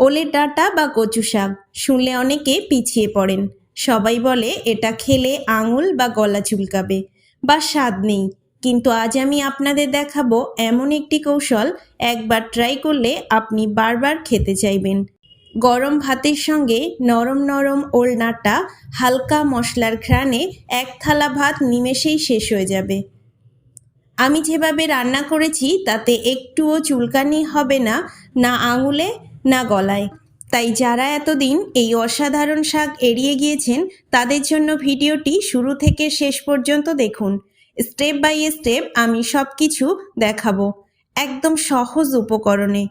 ওলের ডাঁটা বা কচু শাক। শুনলে অনেকে পিছিয়ে পড়েন। সবাই বলে, এটা খেলে আঙুল বা গলা চুলকাবে বা স্বাদ নেই। কিন্তু আজ আমি আপনাদের দেখাবো এমন একটি কৌশল, একবার ট্রাই করলে আপনি বারবার খেতে চাইবেন। গরম ভাতের সঙ্গে নরম নরম ওলনাটা হালকা মশলার ঘ্রাণে এক থালা ভাত নিমেষেই শেষ হয়ে যাবে। আমি যেভাবে রান্না করেছি, তাতে একটুও চুলকানি হবে না না আঙুলে না গলায়। তাই যারা এতদিন এই অসাধারণ শাক এড়িয়ে গিয়েছেন, তাদের জন্য ভিডিওটি শুরু থেকে শেষ পর্যন্ত দেখুন। স্টেপ বাই স্টেপ আমি সব কিছু দেখাবো একদম সহজ উপকরণে।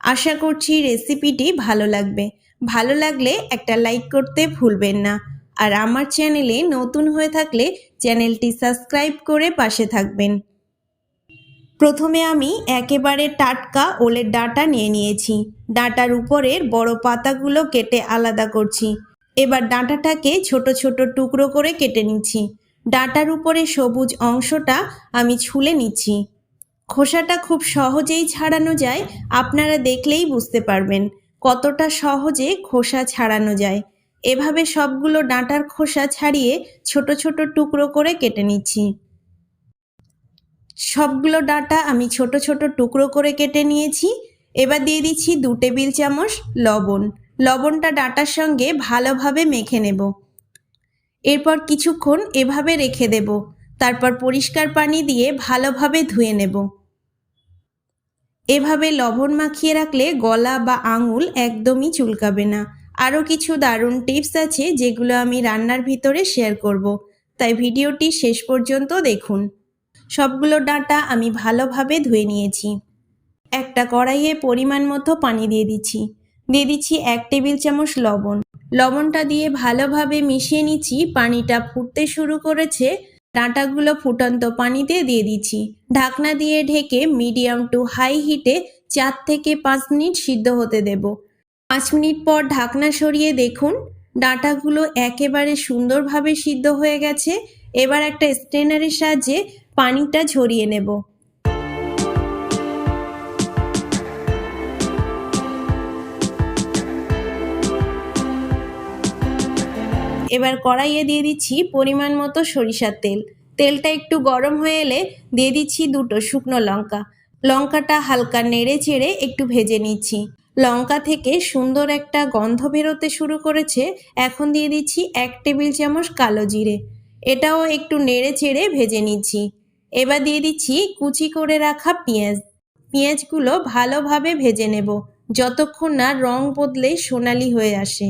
আশা করছি রেসিপিটি ভালো লাগবে। ভালো লাগলে একটা লাইক করতে ভুলবেন না। আর আমার চ্যানেলে নতুন হয়ে থাকলে চ্যানেলটি সাবস্ক্রাইব করে পাশে থাকবেন। প্রথমে আমি একেবারে টাটকা ওলের ডাঁটা নিয়ে নিয়েছি। ডাঁটার উপরের বড় পাতাগুলো কেটে আলাদা করছি। এবার ডাঁটাটাকে ছোট ছোট টুকরো করে কেটে নিচ্ছি। ডাঁটার উপরে সবুজ অংশটা আমি ছুলে নিচ্ছি। খোসাটা খুব সহজেই ছাড়ানো যায়, আপনারা দেখলেই বুঝতে পারবেন কতটা সহজে খোসা ছাড়ানো যায়। এভাবে সবগুলো ডাঁটার খোসা ছাড়িয়ে ছোট ছোট টুকরো করে কেটে নিচ্ছি। সবগুলো ডাঁটা আমি ছোট ছোট টুকরো করে কেটে নিয়েছি। এবার দিয়ে দিচ্ছি দু টেবিল চামচ লবণ। লবণটা ডাঁটার সঙ্গে ভালোভাবে মেখে নেব। এরপর কিছুক্ষণ এভাবে রেখে দেব। তারপর পরিষ্কার পানি দিয়ে ভালোভাবে ধুয়ে নেব। এভাবে লবণ মাখিয়ে রাখলে গলা বা আঙুল একদমই চুলকাবে না। আরও কিছু দারুণ টিপস আছে যেগুলো আমি রান্নার ভিতরে শেয়ার করব। তাই ভিডিওটি শেষ পর্যন্ত দেখুন। সবগুলো ডাঁটা আমি ভালোভাবে ধুয়ে নিয়েছি। একটা কড়াইয়ে পরিমাণ মতো পানি দিয়ে দিচ্ছি। দিয়ে দিচ্ছি এক টেবিল চামচ লবণ। লবণটা দিয়ে ভালোভাবে মিশিয়ে নিচ্ছি। পানিটা ফুটতে শুরু করেছে। ডাঁটাগুলো ফুটন্ত পানিতে দিয়ে দিচ্ছি। ঢাকনা দিয়ে ঢেকে মিডিয়াম টু হাই হিটে চার থেকে পাঁচ মিনিট সিদ্ধ হতে দেব। পাঁচ মিনিট পর ঢাকনা সরিয়ে দেখুন, ডাঁটাগুলো একেবারে সুন্দরভাবে সিদ্ধ হয়ে গেছে। এবার একটা স্ট্রেনারের সাহায্যে পানিটা ঝরিয়ে নেব। এবার কড়াইয়ে দিয়ে দিচ্ছি পরিমাণ মতো সরিষার তেল। তেলটা একটু গরম হয়ে এলে দিয়ে দিচ্ছি দুটো শুকনো লঙ্কা। লঙ্কাটা হালকা নেড়ে চেড়ে একটু ভেজে নিচ্ছি। লঙ্কা থেকে সুন্দর একটা গন্ধ বেরোতে শুরু করেছে। এখন দিয়ে দিচ্ছি এক টেবিল চামচ কালো জিরে। এটাও একটু নেড়ে চেড়ে ভেজে নিচ্ছি। এবার দিয়ে দিচ্ছি কুচি করে রাখা পেঁয়াজ। পেঁয়াজগুলো ভালোভাবে ভেজে নেব, যতক্ষণ না রং বদলে সোনালি হয়ে আসে।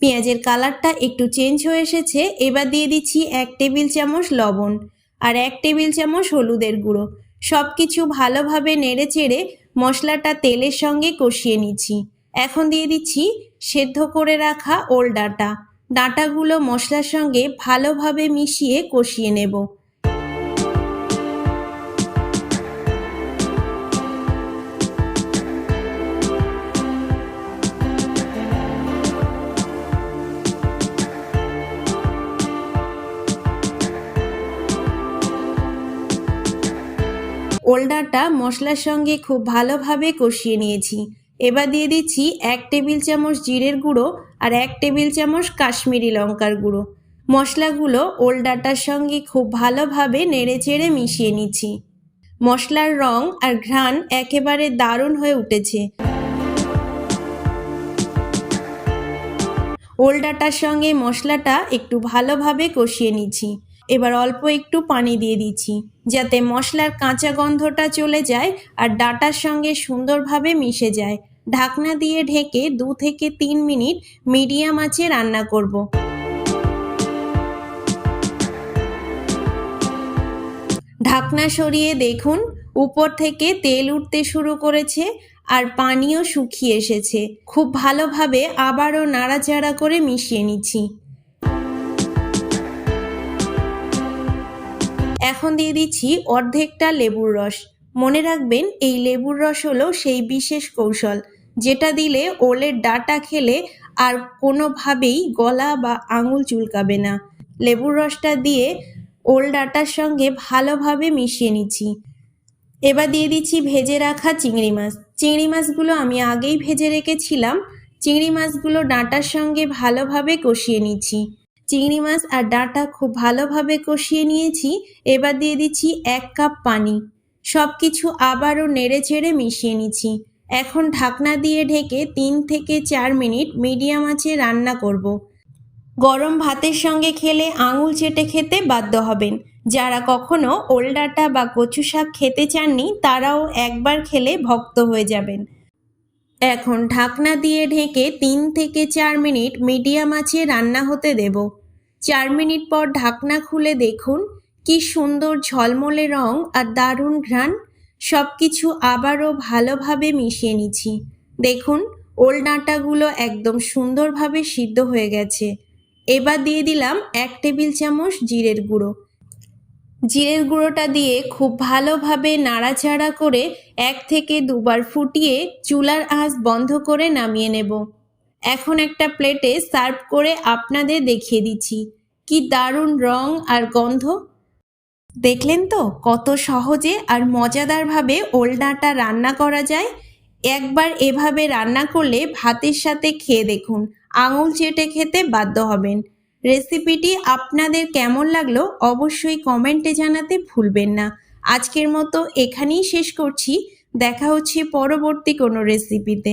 পেঁয়াজের কালারটা একটু চেঞ্জ হয়ে এসেছে, এবার দিয়ে দিচ্ছি এক টেবিল চামচ লবণ আর এক টেবিল চামচ হলুদের গুঁড়ো। সব কিছু ভালোভাবে নেড়ে চেড়ে মশলাটা তেলের সঙ্গে কষিয়ে নিচ্ছি। এখন দিয়ে দিচ্ছি সেদ্ধ করে রাখা ওল ডাঁটা ডাঁটাগুলো মশলার সঙ্গে ভালোভাবে মিশিয়ে কষিয়ে নেব। ওলডাটা মশলার সঙ্গে খুব ভালোভাবে কষিয়ে নিয়েছি। এবার দিয়ে দিচ্ছি এক টেবিল চামচ জিরের গুঁড়ো আর এক টেবিল চামচ কাশ্মীরি লঙ্কার গুঁড়ো। মশলাগুলো ওলডাটার সঙ্গে খুব ভালোভাবে নেড়ে চেড়ে মিশিয়ে নিচ্ছি। মশলার রং আর ঘ্রাণ একেবারে দারুণ হয়ে উঠেছে। ওলডাটার সঙ্গে মশলাটা একটু ভালোভাবে কষিয়ে নিচ্ছি। এবার অল্প একটু পানি দিয়ে দিচ্ছি, যাতে মশলার কাঁচা গন্ধটা চলে যায় আর ডাটার সঙ্গে সুন্দরভাবে মিশে যায়। ঢাকনা দিয়ে ঢেকে দু থেকে তিন মিনিট মিডিয়াম আঁচে রান্না করব। ঢাকনা সরিয়ে দেখুন, উপর থেকে তেল উঠতে শুরু করেছে আর পানিও শুকিয়ে এসেছে। খুব ভালোভাবে আবারও নাড়াচাড়া করে মিশিয়ে নিচ্ছি। এখন দিয়ে দিচ্ছি অর্ধেকটা লেবুর রস। মনে রাখবেন, এই লেবুর রস হলো সেই বিশেষ কৌশল, যেটা দিলে ওলের ডাটা খেলে আর কোনোভাবেই গলা বা আঙুল চুলকাবে না। লেবুর রসটা দিয়ে ওল ডাটার সঙ্গে ভালোভাবে মিশিয়ে নিচ্ছি। এবার দিয়ে দিচ্ছি ভেজে রাখা চিংড়ি মাছ। চিংড়ি মাছগুলো আমি আগেই ভেজে রেখেছিলাম। চিংড়ি মাছগুলো ডাঁটার সঙ্গে ভালোভাবে কষিয়ে নিচ্ছি। চিংড়ি মাছ আর ডাঁটা খুব ভালোভাবে কষিয়ে নিয়েছি। এবার দিয়ে দিচ্ছি এক কাপ পানি। সব কিছু আবারও নেড়ে চেড়ে মিশিয়ে নিচ্ছি। এখন ঢাকনা দিয়ে ঢেকে তিন থেকে চার মিনিট মিডিয়াম আঁচে রান্না করব। গরম ভাতের সঙ্গে খেলে আঙুল চেটে খেতে বাধ্য হবেন। যারা কখনো ওলডাটা বা কচু শাক খেতে চাননি, তারাও একবার খেলে ভক্ত হয়ে যাবেন। এখন ঢাকনা দিয়ে ঢেকে তিন থেকে চার মিনিট মিডিয়াম আঁচে রান্না হতে দেব। চার মিনিট পর ঢাকনা খুলে দেখুন কি সুন্দর ঝলমলে রং আর দারুণ ঘ্রাণ। সব কিছু আবারও ভালোভাবে মিশিয়ে নিচ্ছি। দেখুন ওল ডাঁটাগুলো একদম সুন্দরভাবে সিদ্ধ হয়ে গেছে। এবার দিয়ে দিলাম এক টেবিল চামচ জিরের গুঁড়ো। জিরের গুঁড়োটা দিয়ে খুব ভালোভাবে নাড়াচাড়া করে এক থেকে দুবার ফুটিয়ে চুলার আঁচ বন্ধ করে নামিয়ে নেব। এখন একটা প্লেটে সার্ভ করে আপনাদের দেখিয়ে দিচ্ছি। কি দারুণ রং আর গন্ধ। দেখলেন তো কত সহজে আর মজাদারভাবে ওল ডাঁটা রান্না করা যায়। একবার এভাবে রান্না করলে ভাতের সাথে খেয়ে দেখুন, আঙুল চেটে খেতে বাধ্য হবেন। রেসিপিটি আপনাদের কেমন লাগল অবশ্যই কমেন্টে জানাতে ভুলবেন না। আজকের মতো এখানেই শেষ করছি। দেখা হচ্ছে পরবর্তী কোনো রেসিপিতে।